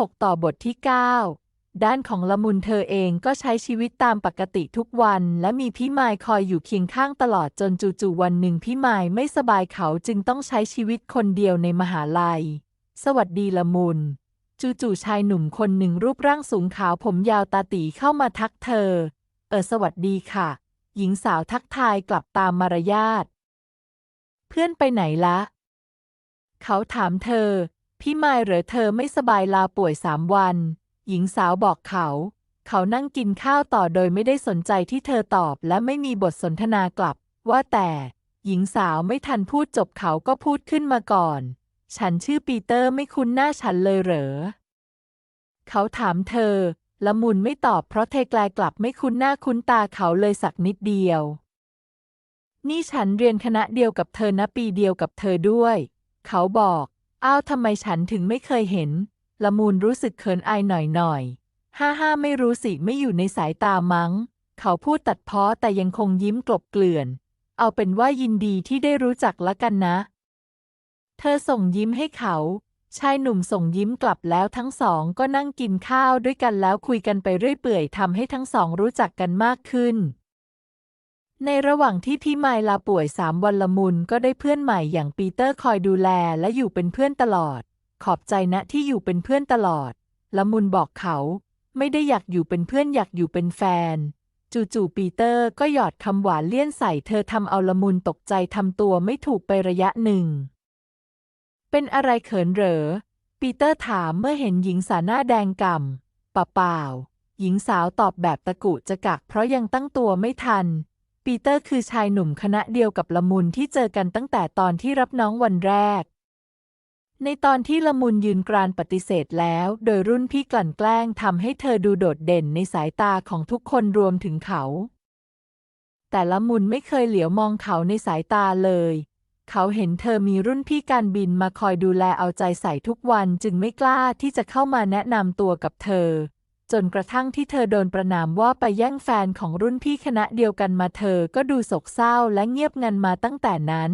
6 ต่อบทที่ 9 ด้านของละมุนเธอเองก็ใช้ชีวิตตามปกติทุกวัน และมีพี่มายคอยอยู่เคียงข้างตลอดจนจู่ๆวันหนึ่งพี่มายไม่สบายเขาจึงต้องใช้ชีวิตคนเดียวในมหาลัย สวัสดีละมุนจู่ๆชายหนุ่มคนหนึ่งรูปร่างสูงขาวผมยาวตาตีเข้ามาทักเธอ เออสวัสดีค่ะ หญิงสาวทักทายกลับตามมารยาท เพื่อนไปไหนละ เขาถามเธอ พี่มายเหรอเธอไม่สบายลาป่วยสามวัน หญิงสาวบอกเขา เขานั่งกินข้าวต่อโดยไม่ได้สนใจที่เธอตอบและไม่มีบทสนทนากลับ ว่าแต่ หญิงสาวไม่ทันพูดจบเขาก็พูดขึ้นมาก่อน ฉันชื่อปีเตอร์ไม่คุ้นหน้าฉันเลยเหรอ เขาถามเธอ ละมุนไม่ตอบเพราะเทแกลกลับไม่คุ้นหน้าคุ้นตาเขาเลยสักนิดเดียว นี่ฉันเรียนคณะเดียวกับเธอนะปีเดียวกับเธอด้วย เขาบอก อ้าวทำไมฉันถึงไม่เคยเห็น ละมุนรู้สึกเขินอายหน่อยๆห้าห้าไม่รู้สิไม่อยู่ในสายตามั้ง เขาพูดตัดเพ้อแต่ยังคงยิ้มกลบเกลื่อน เอาเป็นว่ายินดีที่ได้รู้จักละกันนะ เธอส่งยิ้มให้เขา ชายหนุ่มส่งยิ้มกลับแล้วทั้งสองก็นั่งกินข้าวด้วยกันแล้วคุยกันไปเรื่อยเปื่อยทำให้ทั้งสองรู้จักกันมากขึ้น ในระหว่างที่พี่ไมลาป่วยสามวันละมุนก็ได้เพื่อนใหม่อย่างปีเตอร์คอยดูแลและอยู่เป็นเพื่อนตลอด ขอบใจนะที่อยู่เป็นเพื่อนตลอด ละมุนบอกเขา ไม่ได้อยากอยู่เป็นเพื่อนอยากอยู่เป็นแฟน จู่ๆปีเตอร์ก็หยอดคำหวานเลี่ยนใส่เธอทำเอาละมุนตกใจทำตัวไม่ถูกไประยะหนึ่ง เป็นอะไรเขินเหรอ ปีเตอร์ถามเมื่อเห็นหญิงสาวหน้าแดงก่ำเปล่า หญิงสาวตอบแบบตะกุจะกักเพราะยังตั้งตัวไม่ทัน ปีเตอร์คือชายหนุ่มคณะเดียวกับละมุนที่เจอกันตั้งแต่ตอนที่รับน้องวันแรก ในตอนที่ละมุนยืนกรานปฏิเสธแล้ว โดยรุ่นพี่กลั่นแกล้งทำให้เธอดูโดดเด่นในสายตาของทุกคนรวมถึงเขา แต่ละมุนไม่เคยเหลียวมองเขาในสายตาเลย เขาเห็นเธอมีรุ่นพี่การบินมาคอยดูแลเอาใจใส่ทุกวันจึงไม่กล้าที่จะเข้ามาแนะนำตัวกับเธอ จนกระทั่งที่เธอโดนประนามว่าไปแย่งแฟนของรุ่นพี่คณะเดียวกันมาเธอก็ดูโศกเศร้าและเงียบงันมาตั้งแต่นั้น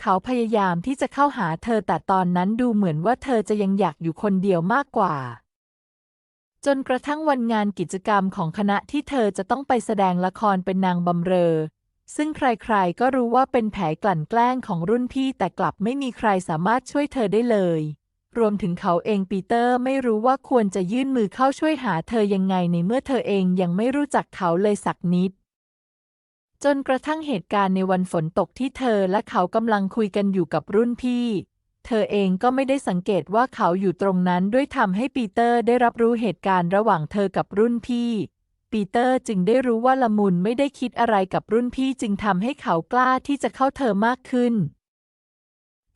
เขาพยายามที่จะเข้าหาเธอแต่ตอนนั้นดูเหมือนว่าเธอจะยังอยากอยู่คนเดียวมากกว่า จนกระทั่งวันงานกิจกรรมของคณะที่เธอจะต้องไปแสดงละครเป็นนางบำเรอ ซึ่งใครๆก็รู้ว่าเป็นแผลกลั่นแกล้งของรุ่นพี่แต่กลับไม่มีใครสามารถช่วยเธอได้เลย รวมถึงเขาเองปีเตอร์ไม่รู้ว่าควรจะยื่นมือเข้าช่วยหาเธอยังไงในเมื่อเธอเองยังไม่รู้จักเขาเลยสักนิด จนกระทั่งเหตุการณ์ในวันฝนตกที่เธอและเขากำลังคุยกันอยู่กับรุ่นพี่ เธอเองก็ไม่ได้สังเกตว่าเขาอยู่ตรงนั้นด้วยทำให้ปีเตอร์ได้รับรู้เหตุการณ์ระหว่างเธอกับรุ่นพี่ปีเตอร์จึงได้รู้ว่าละมุนไม่ได้คิดอะไรกับรุ่นพี่จึงทำให้เขากล้าที่จะเข้าเธอมากขึ้น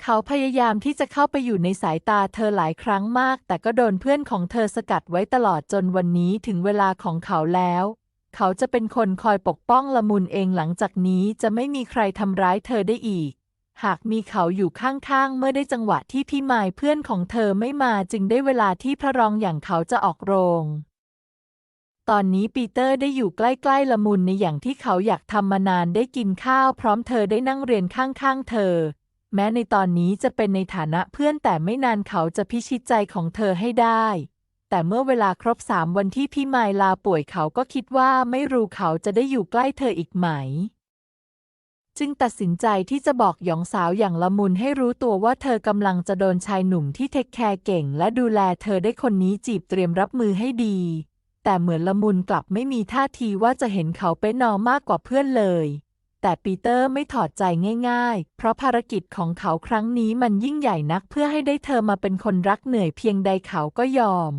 เขาพยายามที่จะเข้าไปอยู่ในสายตาเธอหลายครั้งมาก แต่ก็โดนเพื่อนของเธอสกัดไว้ตลอดจนวันนี้ถึงเวลาของเขาแล้ว เขาจะเป็นคนคอยปกป้องละมุนเองหลังจากนี้จะไม่มีใครทำร้ายเธอได้อีก หากมีเขาอยู่ข้างๆ เมื่อได้จังหวะที่พี่มายเพื่อนของเธอไม่มาจึงได้เวลาที่พระรองอย่างเขาจะออกโรง ตอนนี้ปีเตอร์ได้อยู่ใกล้ๆละมุนในอย่างที่เขาอยากทำมานานได้กินข้าว พร้อมเธอได้นั่งเรียนข้างๆ เธอ แม้ในตอนนี้จะเป็นในฐานะเพื่อนแต่ไม่นานเขาจะพิชิตใจของเธอให้ได้ แต่เมื่อเวลาครบสามวันที่พี่ไมลาป่วยเขาก็คิดว่าไม่รู้เขาจะได้อยู่ใกล้เธออีกไหม จึงตัดสินใจที่จะบอกหยองสาวอย่างละมุนให้รู้ตัวว่าเธอกำลังจะโดนชายหนุ่มที่เทคแคร์เก่ง และดูแลเธอได้คนนี้จีบเตรียมรับมือให้ดี แต่เหมือนละมุนกลับไม่มีท่าทีว่าจะเห็นเขาเป็นนอมากกว่าเพื่อนเลย แต่ปีเตอร์ไม่ถอดใจง่ายๆ เพราะภารกิจของเขาครั้งนี้มันยิ่งใหญ่นักเพื่อให้ได้เธอมาเป็นคนรักเหนื่อยเพียงใดเขาก็ยอม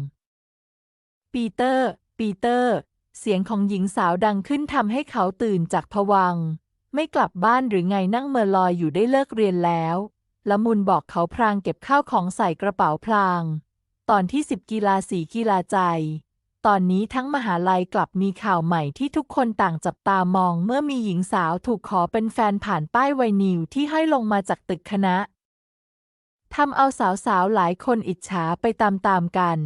ปีเตอร์ ปีเตอร์ เสียงของหญิงสาวดังขึ้นทำให้เขาตื่นจากผวัง ไม่กลับบ้านหรือไงนั่งเมอลอยอยู่ได้เลิกเรียนแล้วละมุนบอกเขาพรางเก็บข้าวของใส่กระเป๋าพลาง ตอนที่สิบกีฬาสีกีฬาใจ ตอนนี้ทั้งมหาลัยกลับมีข่าวใหม่ที่ทุกคนต่างจับตามอง เมื่อมีหญิงสาวถูกขอเป็นแฟนผ่านป้ายไวนิวที่ห้อยลงมาจากตึกคณะทำเอาสาวๆ หลายคนอิจฉาไปตามๆกัน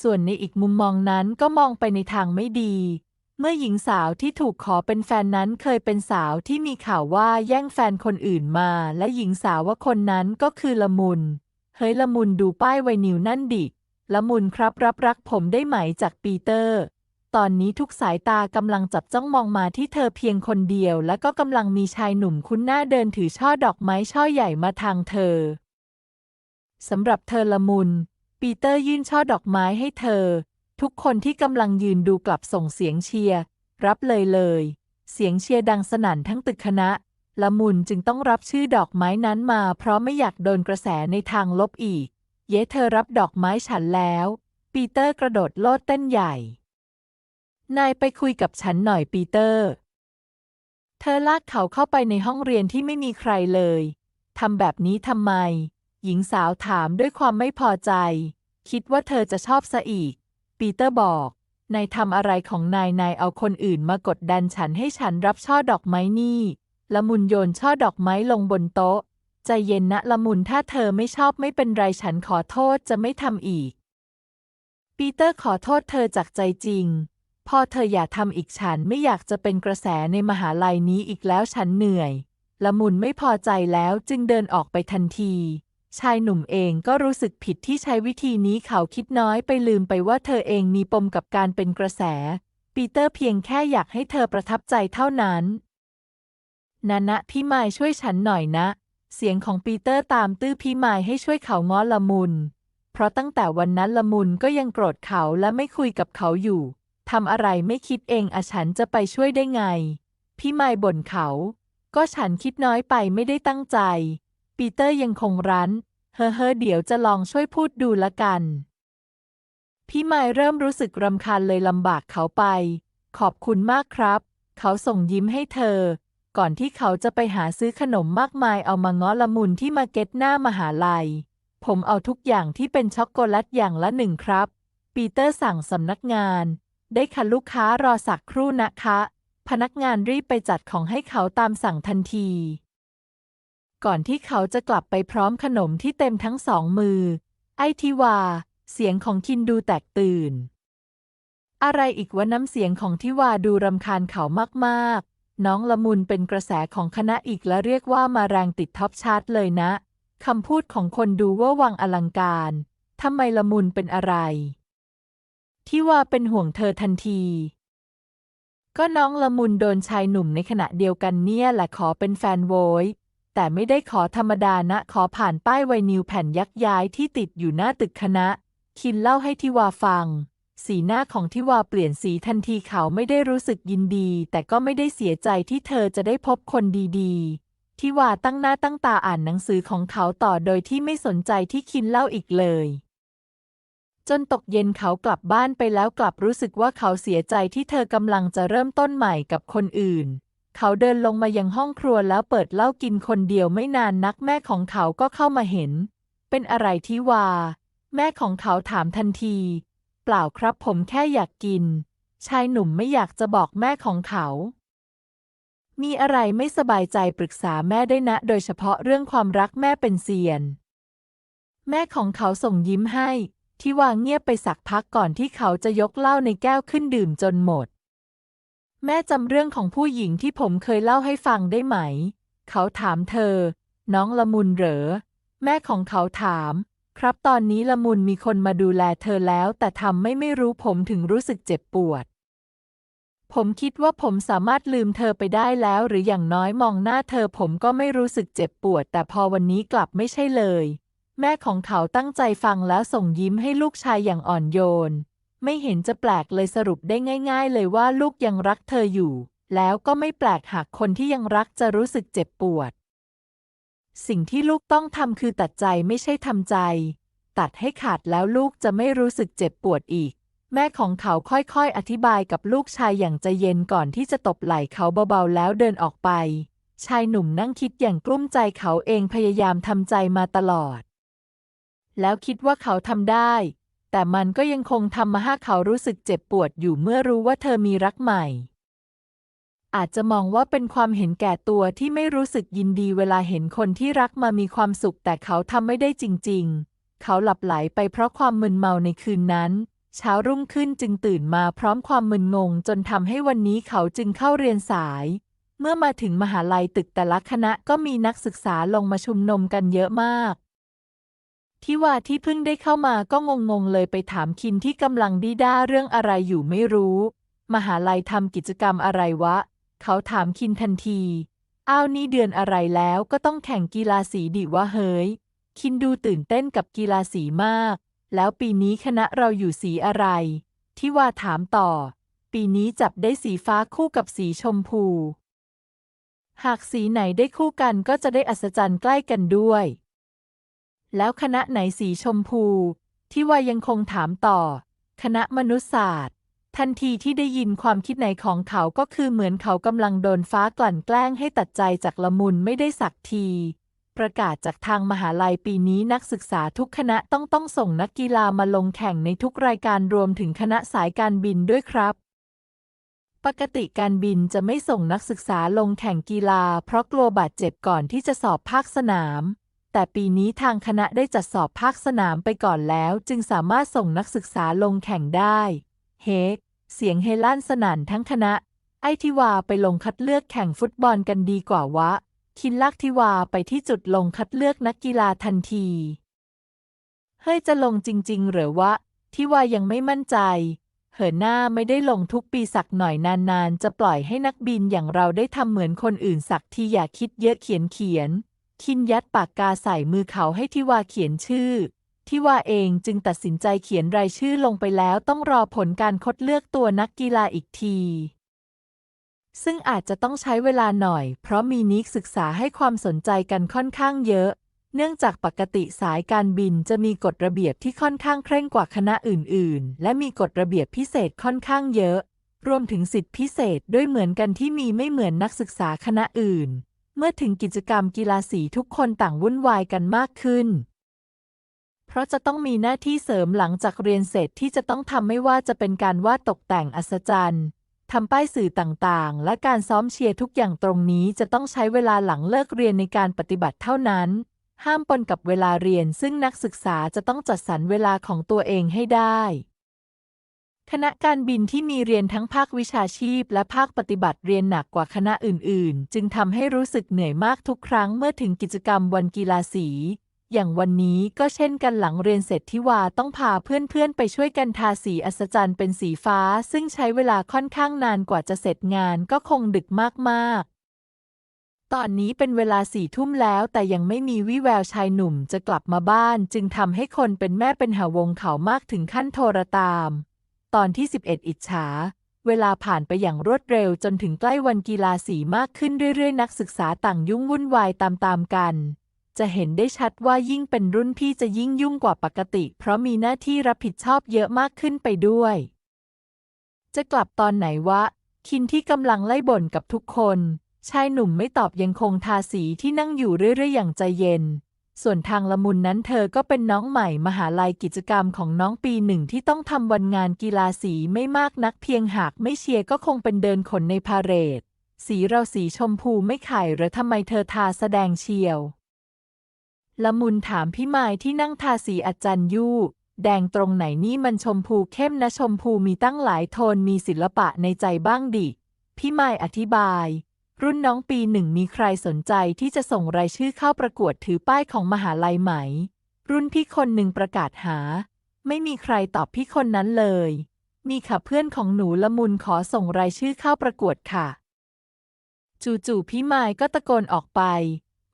ส่วนในอีกมุมมองนั้นก็มองไปในทางไม่ดี เมื่อหญิงสาวที่ถูกขอเป็นแฟนนั้นเคยเป็นสาวที่มีข่าวว่าแย่งแฟนคนอื่นมา และหญิงสาวว่าคนนั้นก็คือละมุน เฮ้ยละมุนดูป้ายไวนิวนั่นดิ ละมุนครับรับรักผมได้ไหมจากปีเตอร์ ตอนนี้ทุกสายตากำลังจับจ้องมองมาที่เธอเพียงคนเดียว และก็กำลังมีชายหนุ่มคุ้นหน้าเดินถือช่อดอกไม้ช่อใหญ่มาทางเธอสำหรับเธอละมุน ปีเตอร์ยื่นช่อดอกไม้ให้เธอ ทุกคนที่กำลังยืนดูกลับส่งเสียงเชียร์รับเลยเลย เสียงเชียร์ดังสนั่นทั้งตึกคณะ ละมุนจึงต้องรับชื่อดอกไม้นั้นมา เพราะไม่อยากโดนกระแสในทางลบอีก เย้เธอรับดอกไม้ฉันแล้ว ปีเตอร์กระโดดโลดเต้นใหญ่ นายไปคุยกับฉันหน่อยปีเตอร์ เธอลากเขาเข้าไปในห้องเรียนที่ไม่มีใครเลย ทำแบบนี้ทำไม หญิงสาวถามด้วยความไม่พอใจ คิดว่าเธอจะชอบซะอีก ปีเตอร์บอก นายทำอะไรของนาย นายเอาคนอื่นมากดดันฉันให้ฉันรับช่อดอกไม้นี่ ละมุนโยนช่อดอกไม้ลงบนโต๊ะ ใจเย็นนะละมุนถ้าเธอไม่ชอบไม่เป็นไรฉันขอโทษจะไม่ทำอีก ปีเตอร์ขอโทษเธอจากใจจริง พอเธออย่าทำอีกฉันไม่อยากจะเป็นกระแสในมหาลัยนี้อีกแล้วฉันเหนื่อย ละมุนไม่พอใจแล้วจึงเดินออกไปทันที ชายหนุ่มเองก็รู้สึกผิดที่ใช้วิธีนี้เขาคิดน้อยไปลืมไปว่าเธอเองมีปมกับการเป็นกระแส ปีเตอร์เพียงแค่อยากให้เธอประทับใจเท่านั้น นานะพี่ไม้ช่วยฉันหน่อยนะ เสียงของปีเตอร์ตามตื้อพี่ไม้ให้ช่วยเขาง้อละมุน เพราะตั้งแต่วันนั้นละมุนก็ยังโกรธเขาและไม่คุยกับเขาอยู่ ทำอะไรไม่คิดเองอะฉันจะไปช่วยได้ไง พี่ไม้บ่นเขา ก็ฉันคิดน้อยไปไม่ได้ตั้งใจ ปีเตอร์ยังคงรั้น เฮ้อเฮ้อเดี๋ยวจะลองช่วยพูดดูละกัน พี่ไม้เริ่มรู้สึกรำคาญเลยลำบากเขาไป ขอบคุณมากครับ เขาส่งยิ้มให้เธอ ก่อนที่เขาจะไปหาซื้อขนมมากมายเอามาง้อละมุนที่มาเก็ตหน้ามหาลัย ผมเอาทุกอย่างที่เป็นช็อกโกแลตอย่างละหนึ่งครับ ปีเตอร์สั่งสำนักงาน ได้ค่ะลูกค้ารอสักครู่นะคะ พนักงานรีบไปจัดของให้เขาตามสั่งทันที ก่อนที่เขาจะกลับไปพร้อมขนมที่เต็มทั้งสองมือ ไอทิวา เสียงของคินดูแตกตื่น อะไรอีกวะน้ำเสียงของทิวาดูรำคาญเขามากๆ น้องละมุนเป็นกระแสของคณะอีกและเรียกว่ามาแรงติดท็อปชาร์ตเลยนะ คำพูดของคนดูว่าวังอลังการ ทำไมละมุนเป็นอะไรทิวาเป็นห่วงเธอทันที ก็น้องละมุนโดนชายหนุ่มในขณะเดียวกันเนี่ยแหละขอเป็นแฟนโวยแต่ไม่ได้ขอธรรมดานะขอผ่านป้ายไวนิวแผ่นยักย้ายที่ติดอยู่หน้าตึกคณะ คินเล่าให้ทิวาฟัง สีหน้าของทิวาเปลี่ยนสีทันทีเขาไม่ได้รู้สึกยินดี แต่ก็ไม่ได้เสียใจที่เธอจะได้พบคนดีๆ ทิวาตั้งหน้าตั้งตาอ่านหนังสือของเขาต่อโดยที่ไม่สนใจที่คินเล่าอีกเลย จนตกเย็นเขากลับบ้านไปแล้วกลับรู้สึกว่าเขาเสียใจที่เธอกำลังจะเริ่มต้นใหม่กับคนอื่น เขาเดินลงมายังห้องครัวแล้วเปิดเหล้ากินคนเดียวไม่นานนักแม่ของเขาก็เข้ามาเห็น เป็นอะไรที่วา แม่ของเขาถามทันที เปล่าครับผมแค่อยากกิน ชายหนุ่มไม่อยากจะบอกแม่ของเขา มีอะไรไม่สบายใจปรึกษาแม่ได้นะ โดยเฉพาะเรื่องความรักแม่เป็นเซียน แม่ของเขาส่งยิ้มให้ ที่วางเงียบไปสักพักก่อนที่เขาจะยกเหล้าในแก้วขึ้นดื่มจนหมด แม่จำเรื่องของผู้หญิงที่ผมเคยเล่าให้ฟังได้ไหม เขาถามเธอ น้องละมุนเหรอ แม่ของเขาถาม ครับตอนนี้ละมุนมีคนมาดูแลเธอแล้ว แต่ทำไม่ไม่รู้ผมถึงรู้สึกเจ็บปวด ผมคิดว่าผมสามารถลืมเธอไปได้แล้ว หรืออย่างน้อยมองหน้าเธอผมก็ไม่รู้สึกเจ็บปวด แต่พอวันนี้กลับไม่ใช่เลย แม่ของเขาตั้งใจฟังแล้วส่งยิ้มให้ลูกชายอย่างอ่อนโยน ไม่เห็นจะแปลกเลยสรุปได้ง่าย ๆ เลยว่าลูกยังรักเธออยู่ แล้วก็ไม่แปลกหากคนที่ยังรักจะรู้สึกเจ็บปวด สิ่งที่ลูกต้องทำคือตัดใจไม่ใช่ทำใจ ตัดให้ขาดแล้วลูกจะไม่รู้สึกเจ็บปวดอีก แม่ของเขาค่อยๆ อธิบายกับลูกชายอย่างใจเย็นก่อนที่จะตบไหล่เขาเบาๆแล้วเดินออกไป ชายหนุ่มนั่งคิดอย่างกลุ้มใจเขาเองพยายามทำใจมาตลอด แล้วคิดว่าเขาทำได้ แต่มันก็ยังคงทำมาให้เขารู้สึกเจ็บปวดอยู่เมื่อรู้ว่าเธอมีรักใหม่ อาจจะมองว่าเป็นความเห็นแก่ตัวที่ไม่รู้สึกยินดีเวลาเห็นคนที่รักมามีความสุข แต่เขาทำไม่ได้จริง ๆ เขาหลับไหลไปเพราะความมึนเมาในคืนนั้น เช้ารุ่งขึ้นจึงตื่นมาพร้อมความมึนงง จนทำให้วันนี้เขาจึงเข้าเรียนสาย เมื่อมาถึงมหาลัยตึกแต่ละคณะก็มีนักศึกษาลงมาชุมนุมกันเยอะมากที่ว่าที่เพิ่งได้เข้ามาก็งงๆเลยไปถามคินที่กำลังดีด้าเรื่องอะไรอยู่ไม่รู้ มหาลัยทำกิจกรรมอะไรวะ เขาถามคินทันที อ้าวนี่เดือนอะไรแล้วก็ต้องแข่งกีฬาสีดิวะเฮ้ย คินดูตื่นเต้นกับกีฬาสีมาก แล้วปีนี้คณะเราอยู่สีอะไรที่ว่าถามต่อ ปีนี้จับได้สีฟ้าคู่กับสีชมพู หากสีไหนได้คู่กันก็จะได้อัศจรรย์ใกล้กันด้วย แล้วคณะไหนสีชมพูที่ว่ายังคงถามต่อ คณะมนุษยศาสตร์ ทันทีที่ได้ยินความคิดไหนของเขาก็คือเหมือนเขากำลังโดนฟ้ากลั่นแกล้งให้ตัดใจจากละมุนไม่ได้สักที ประกาศจากทางมหาลัยปีนี้นักศึกษาทุกคณะต้องต้องส่งนักกีฬามาลงแข่งในทุกรายการรวมถึงคณะสายการบินด้วยครับ ปกติการบินจะไม่ส่งนักศึกษาลงแข่งกีฬา เพราะกลัวบาดเจ็บก่อนที่จะสอบภาคสนามแต่ปีนี้ทางคณะได้จัดสอบภาคสนามไปก่อนแล้ว จึงสามารถส่งนักศึกษาลงแข่งได้ เฮก เสียงเฮลั่นสนั่นทั้งคณะ ไอทิวาไปลงคัดเลือกแข่งฟุตบอลกันดีกว่าวะ คินลักทิวาไปที่จุดลงคัดเลือกนักกีฬาทันที เฮ้ยจะลงจริง ๆ หรือวะ ทิวายังไม่มั่นใจเหินหน้าไม่ได้ลงทุกปีสักหน่อยนานๆ จะปล่อยให้นักบินอย่างเราได้ทำเหมือนคนอื่นสักที่อย่าคิดเยอะเขียนเขียน คินยัดปากกาใส่มือเขาให้ทิวาเขียนชื่อ ทิวาเองจึงตัดสินใจเขียนรายชื่อลงไปแล้วต้องรอผลการคัดเลือกตัวนักกีฬาอีกที ซึ่งอาจจะต้องใช้เวลาหน่อย เพราะมีนิกศึกษาให้ความสนใจกันค่อนข้างเยอะ เนื่องจากปกติสายการบินจะมีกฎระเบียบที่ค่อนข้างเคร่งกว่าคณะอื่น ๆ และมีกฎระเบียบพิเศษค่อนข้างเยอะ รวมถึงสิทธิพิเศษด้วยเหมือนกันที่มีไม่เหมือนนักศึกษาคณะอื่น เมื่อถึงกิจกรรมกีฬาสีทุกคนต่างวุ่นวายกันมากขึ้น เพราะจะต้องมีหน้าที่เสริมหลังจากเรียนเสร็จที่จะต้องทำไม่ว่าจะเป็นการวาดตกแต่งอัศจรรย์ทำป้ายสื่อต่างๆ และการซ้อมเชียร์ทุกอย่างตรงนี้จะต้องใช้เวลาหลังเลิกเรียนในการปฏิบัติเท่านั้น ห้ามปนกับเวลาเรียนซึ่งนักศึกษาจะต้องจัดสรรเวลาของตัวเองให้ได้ คณะการบินที่มีเรียนทั้งภาควิชาชีพ และภาคปฏิบัติเรียนหนักกว่าคณะอื่น ๆ จึงทำให้รู้สึกเหนื่อยมากทุกครั้งเมื่อถึงกิจกรรมวันกีฬาสี อย่างวันนี้ก็เช่นกันหลังเรียนเสร็จที่ว่าต้องพาเพื่อนๆ ไปช่วยกันทาสีอัศจรรย์เป็นสีฟ้า ซึ่งใช้เวลาค่อนข้างนานกว่าจะเสร็จงานก็คงดึกมากๆ ตอนนี้เป็นเวลาสี่ทุ่มแล้วแต่ยังไม่มีวิแววชายหนุ่มจะกลับมาบ้าน จึงทำให้คนเป็นแม่เป็นหาวงเขามากถึงขั้นโทรตาม ตอนที่ 11 อิจฉาเวลาผ่านไปอย่างรวดเร็วจนถึงใกล้วันกีฬาสีมากขึ้นเรื่อยๆ นักศึกษาต่างยุ่งวุ่นวายตามๆกัน จะเห็นได้ชัดว่ายิ่งเป็นรุ่นพี่จะยิ่งยุ่งกว่าปกติ เพราะมีหน้าที่รับผิดชอบเยอะมากขึ้นไปด้วย จะกลับตอนไหนวะ คินที่กำลังไล่บ่นกับทุกคน ชายหนุ่มไม่ตอบยังคงทาสีที่นั่งอยู่เรื่อยๆอย่างใจเย็น ส่วนทางละมุนนั้นเธอก็เป็นน้องใหม่มหาลัยกิจกรรมของน้องปีหนึ่งที่ต้องทำวันงานกีฬาสีไม่มากนักเพียงหากไม่เชียร์ก็คงเป็นเดินขนในพาเรดสีเราสีชมพูไม่ไข่หรือทำไมเธอทาแสดงเชียว ละมุนถามพี่ไมายที่นั่งทาสีอาจารย์ยู่ แดงตรงไหนนี่มันชมพูเข้มนะชมพูมีตั้งหลายโทนมีศิลปะในใจบ้างดิ พี่ไมายอธิบาย รุ่นน้องปีหนึ่งมีใครสนใจที่จะส่งรายชื่อเข้าประกวดถือป้ายของมหาลัยไหม รุ่นพี่คนหนึ่งประกาศหา ไม่มีใครตอบพี่คนนั้นเลยมีค่ะเพื่อนของหนูละมุนขอส่งรายชื่อเข้าประกวดค่ะ จู่ๆพี่ไมายก็ตะโกนออกไป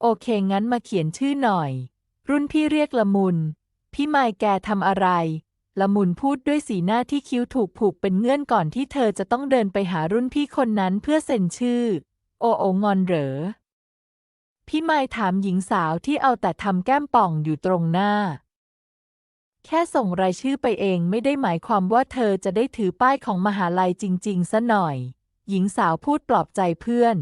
โอเค งั้นมาเขียนชื่อหน่อย รุ่นพี่เรียกละมุน พี่ไมายแกทำอะไร ละมุนพูดด้วยสีหน้าที่คิ้วถูกผูกเป็นเงื่อนก่อนที่เธอจะต้องเดินไปหารุ่นพี่คนนั้นเพื่อเซ็นชื่อ โอโองอนเหรอ พี่ไมายถามหญิงสาวที่เอาแต่ทำแก้มป่องอยู่ตรงหน้า แค่ส่งรายชื่อไปเองไม่ได้หมายความว่าเธอจะได้ถือป้ายของมหาลัยจริง ๆ ซะหน่อย หญิงสาวพูดปลอบใจเพื่อน